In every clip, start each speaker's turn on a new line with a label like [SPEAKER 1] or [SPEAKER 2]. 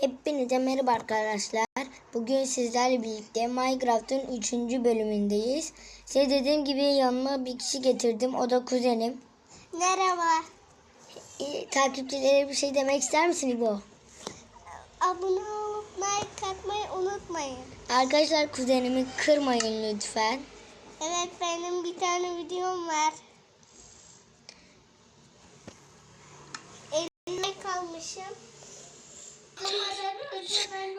[SPEAKER 1] Hepinize merhaba arkadaşlar. Bugün sizlerle birlikte Minecraft'ın 3. bölümündeyiz. Size dediğim gibi yanıma bir kişi getirdim. O da kuzenim.
[SPEAKER 2] Merhaba.
[SPEAKER 1] Ee, takipçilere bir şey demek ister misin İbo?
[SPEAKER 2] Abone olup like atmayı unutmayın.
[SPEAKER 1] Arkadaşlar kuzenimi kırmayın lütfen.
[SPEAKER 2] Evet benim bir tane videom var. Elimde kalmışım.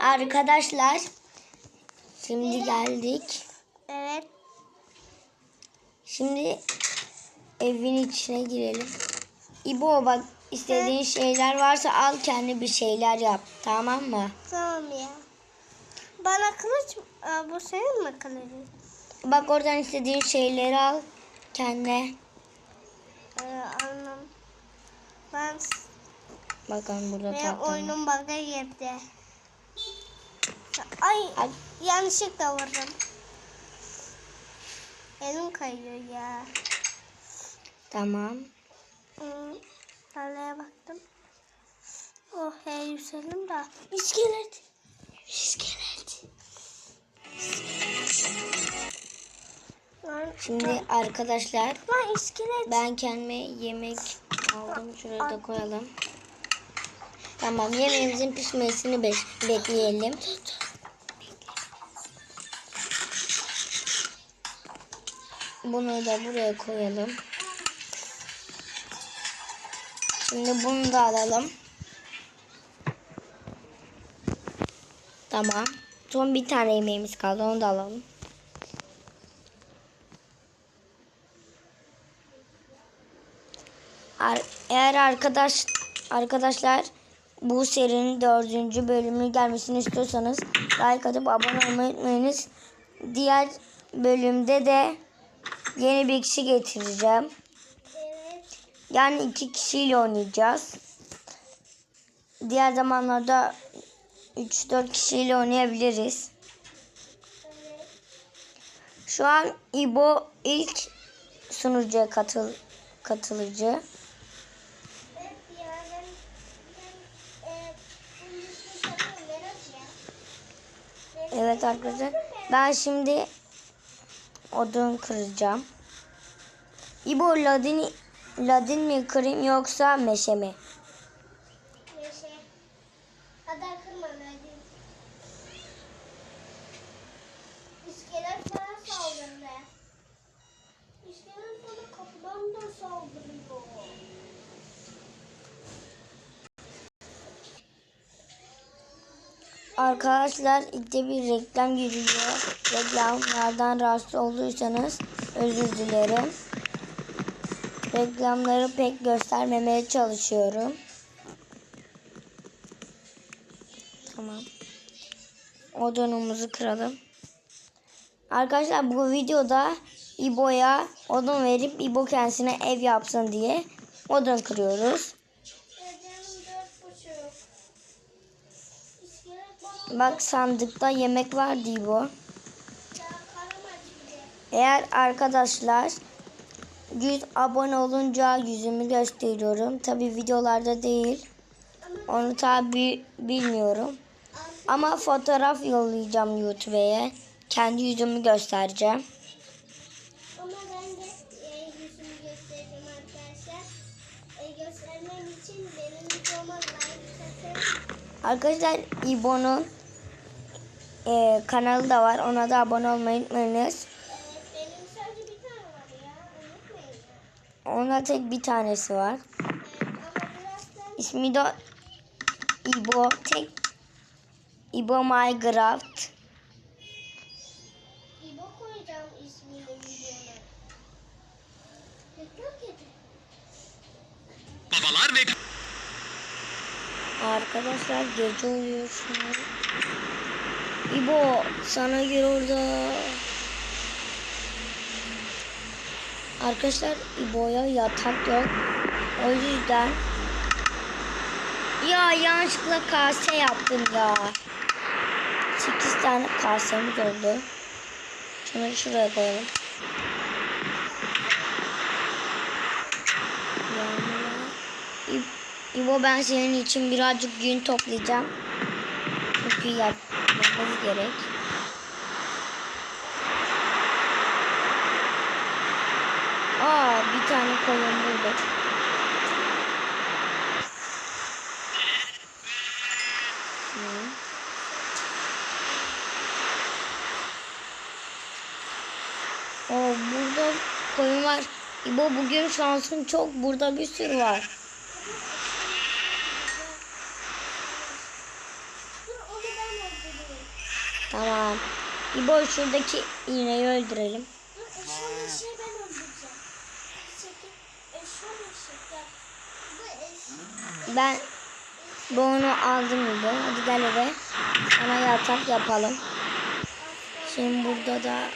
[SPEAKER 1] Arkadaşlar şimdi geldik.
[SPEAKER 2] Evet.
[SPEAKER 1] Şimdi evin içine girelim. İbo bak istediğin şeyler varsa al kendi bir şeyler yap. Tamam mı?
[SPEAKER 2] Tamam ya. Bana kılıç... Aa, bu senin mi kılıcın?
[SPEAKER 1] Bak oradan istediğin şeyleri al kendine.
[SPEAKER 2] Ee, anlam. Ben,
[SPEAKER 1] Bakalım burada
[SPEAKER 2] benim
[SPEAKER 1] tahta var.
[SPEAKER 2] oyunum bug'a girdi. Ay
[SPEAKER 1] Ay.
[SPEAKER 2] yanlışlıkla vurdum. Elim kayıyor ya.
[SPEAKER 1] Tamam.
[SPEAKER 2] Hı, Tarlaya baktım. Oh hey yükseldim da. İskelet. İskelet. Lan,
[SPEAKER 1] Şimdi arkadaşlar
[SPEAKER 2] lan iskelet.
[SPEAKER 1] ben kendime yemek aldım. Şuraya da koyalım. Tamam yemeğimizin pişmesini be- bekleyelim. Bunu da buraya koyalım. Şimdi bunu da alalım. Tamam. Son bir tane yemeğimiz kaldı. Onu da alalım. Eğer arkadaş arkadaşlar bu serinin dördüncü bölümü gelmesini istiyorsanız like atıp abone olmayı unutmayınız. Diğer bölümde de yeni bir kişi getireceğim.
[SPEAKER 2] Evet.
[SPEAKER 1] Yani iki kişiyle oynayacağız. Diğer zamanlarda 3-4 kişiyle oynayabiliriz. Şu an İbo ilk sunucuya katıl katılıcı.
[SPEAKER 2] Evet ya ben, ben e, bunun ismini sanıyorum Berat ya. Benim
[SPEAKER 1] Evet arkadaşlar. Ben şimdi odun kıracağım. İbo ladin, ladin mi kırayım yoksa meşe mi?
[SPEAKER 2] Neşe. Hadi kırma hadi. İskelet bana saldırdı. İskelet bana kapıdan da saldırıyor.
[SPEAKER 1] Arkadaşlar ilk bir reklam giriyor. Reklamlardan rahatsız olduysanız özür dilerim. Reklamları pek göstermemeye çalışıyorum. Tamam. Odunumuzu kıralım. Arkadaşlar bu videoda İbo'ya odun verip İbo kendisine ev yapsın diye odun kırıyoruz.
[SPEAKER 2] Gecenin dört buçuk. İskelet bana
[SPEAKER 1] Bak sandıkta yemek var
[SPEAKER 2] acıktı.
[SPEAKER 1] Eğer arkadaşlar 100 abone olunca yüzümü gösteriyorum. Tabi videolarda değil. Onu tabi bilmiyorum. Ama fotoğraf yollayacağım YouTube'ya. Kendi yüzümü göstereceğim.
[SPEAKER 2] Ama ben de e, yüzümü göstereceğim arkadaşlar. E, göstermem için benim videoma like atın.
[SPEAKER 1] Arkadaşlar İbo'nun e, kanalı da var. Ona da abone olmayı unutmayınız.
[SPEAKER 2] Evet, benim sadece bir tane var ya. Unutmayın.
[SPEAKER 1] Onda tek bir tanesi var. İsmi de İbo. Tek İbo Minecraft.
[SPEAKER 2] İbo koyacağım ismini gece.
[SPEAKER 3] Babalar ve
[SPEAKER 1] Arkadaşlar gece oluyor. İbo sana gir orada. Arkadaşlar İbo'ya yatak yok. O yüzden ya yanlışlıkla kase yaptım ya. 8 tane kasemiz oldu. Şunları şuraya koyalım. İbo ben senin için birazcık gün toplayacağım. kapıyı yapmamız gerek. Aa bir tane koyun bulduk. Oo, burada koyun var. İbo bugün şansın çok. Burada bir sürü var.
[SPEAKER 2] Dur onu ben öldüreyim.
[SPEAKER 1] Tamam. İbo şuradaki iğneyi öldürelim.
[SPEAKER 2] Ben öldüreceğim. Çekil. Eşyalı gel. Bu eş.
[SPEAKER 1] Ben bu onu aldım İbo. Hadi gel eve. Sana yatak yapalım. Şimdi burada da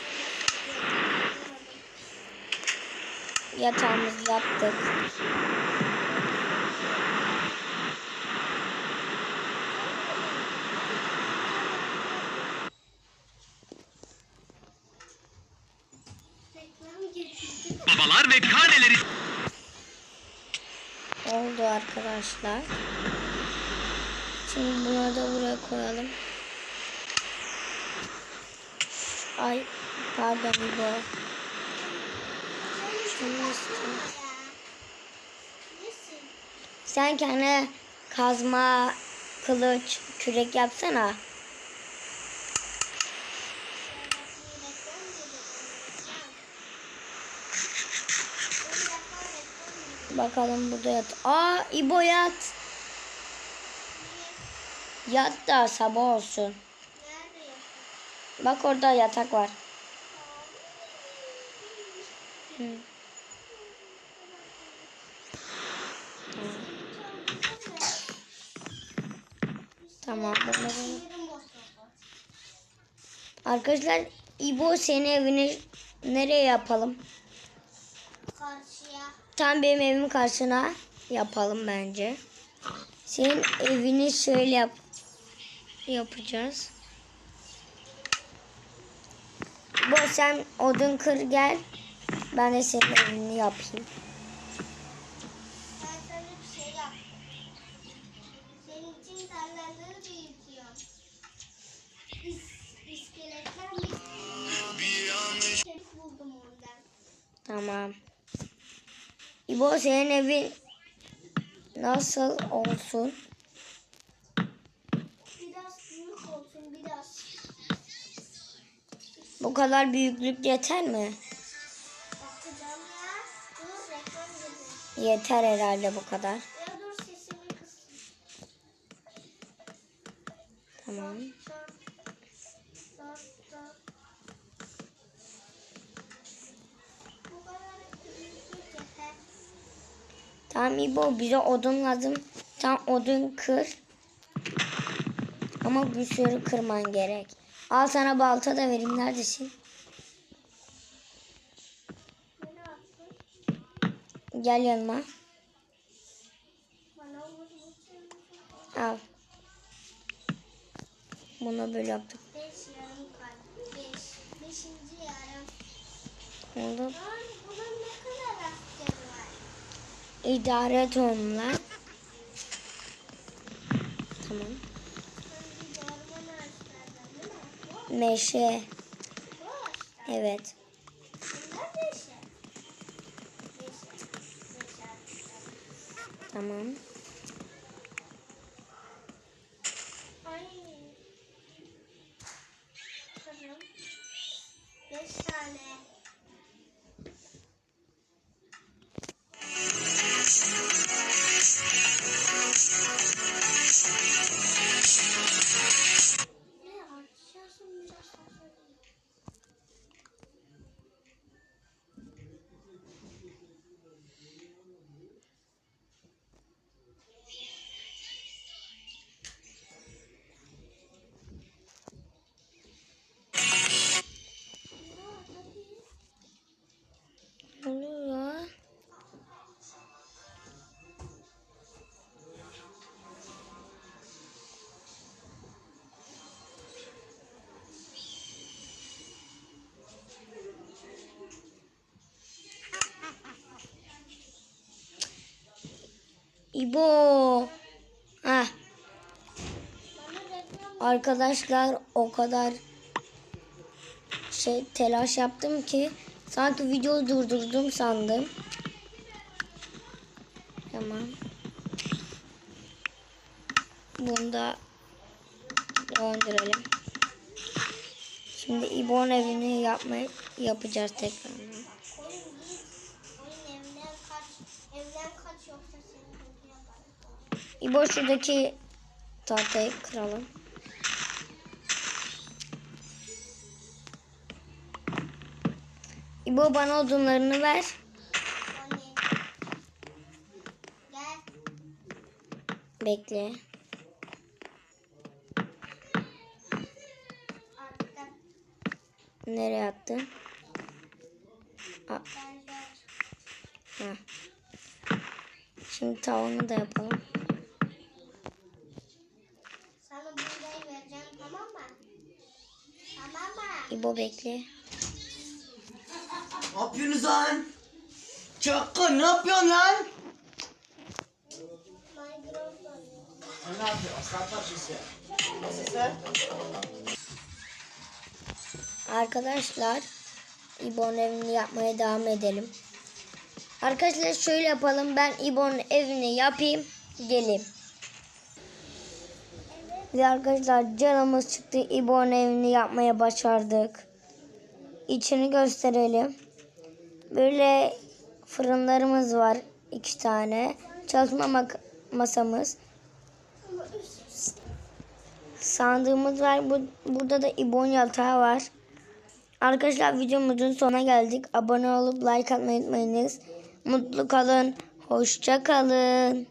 [SPEAKER 1] yatağımızı yaptık.
[SPEAKER 3] Babalar ve karneleri
[SPEAKER 1] Oldu arkadaşlar. Şimdi bunu da buraya koyalım. Ay pardon.
[SPEAKER 2] Nesin?
[SPEAKER 1] Sen kendine kazma, kılıç, kürek yapsana. Bakalım burada yat. Aa İbo yat. Yat da sabah olsun. Bak orada yatak var. Tamam. Arkadaşlar İbo senin evini nereye yapalım?
[SPEAKER 2] Karşıya.
[SPEAKER 1] Tam benim evimin karşısına yapalım bence. Senin evini şöyle yap yapacağız. Bu sen odun kır gel. Ben de senin evini yapayım.
[SPEAKER 2] Şey yap. İs, iskeletler mi? Ondan.
[SPEAKER 1] Tamam. İbo senin evin nasıl olsun?
[SPEAKER 2] Biraz büyük olsun biraz.
[SPEAKER 1] Bu kadar büyüklük yeter mi?
[SPEAKER 2] Dur.
[SPEAKER 1] Yeter herhalde bu kadar.
[SPEAKER 2] Ya dur.
[SPEAKER 1] Tamam. Tamam İbo bize odun lazım. Tam odun kır. Ama bir sürü kırman gerek. Al sana balta da vereyim. Neredesin? Gel yanıma. Al. Bunu böyle yaptık.
[SPEAKER 2] Beş yarım kalp. Beş. Beşinci yarım.
[SPEAKER 1] Oldu.
[SPEAKER 2] Lan bunun ne kadar askeri var?
[SPEAKER 1] İdare et onunla. Tamam. Meşe. Evet. Tamam. İbo.
[SPEAKER 2] Reklam
[SPEAKER 1] Arkadaşlar o kadar şey telaş yaptım ki sanki videoyu durdurdum sandım. Tamam. Bunu da döndürelim. Şimdi İbo'nun evini yapmaya yapacağız tekrar. İbo şuradaki tahtayı kıralım. İbo bana odunlarını ver. Bekle. Nereye attın? Şimdi tavanı da yapalım.
[SPEAKER 2] Sana buğday vereceğim tamam mı? Tamam mı?
[SPEAKER 1] İbo bekle.
[SPEAKER 3] Ne yapıyorsunuz lan? Çakın ne yapıyorsun lan? Ne yapıyor? Aslan?
[SPEAKER 1] Arkadaşlar İbo'nun evini yapmaya devam edelim. Arkadaşlar şöyle yapalım. Ben İbo'nun evini yapayım. Geleyim. Ve arkadaşlar canımız çıktı. İbo'nun evini yapmaya başardık. İçini gösterelim. Böyle fırınlarımız var. iki tane. Çalışma masamız. Sandığımız var. Bu, burada da İbo'nun yatağı var. Arkadaşlar videomuzun sonuna geldik. Abone olup like atmayı unutmayınız. Mutlu kalın. Hoşça kalın.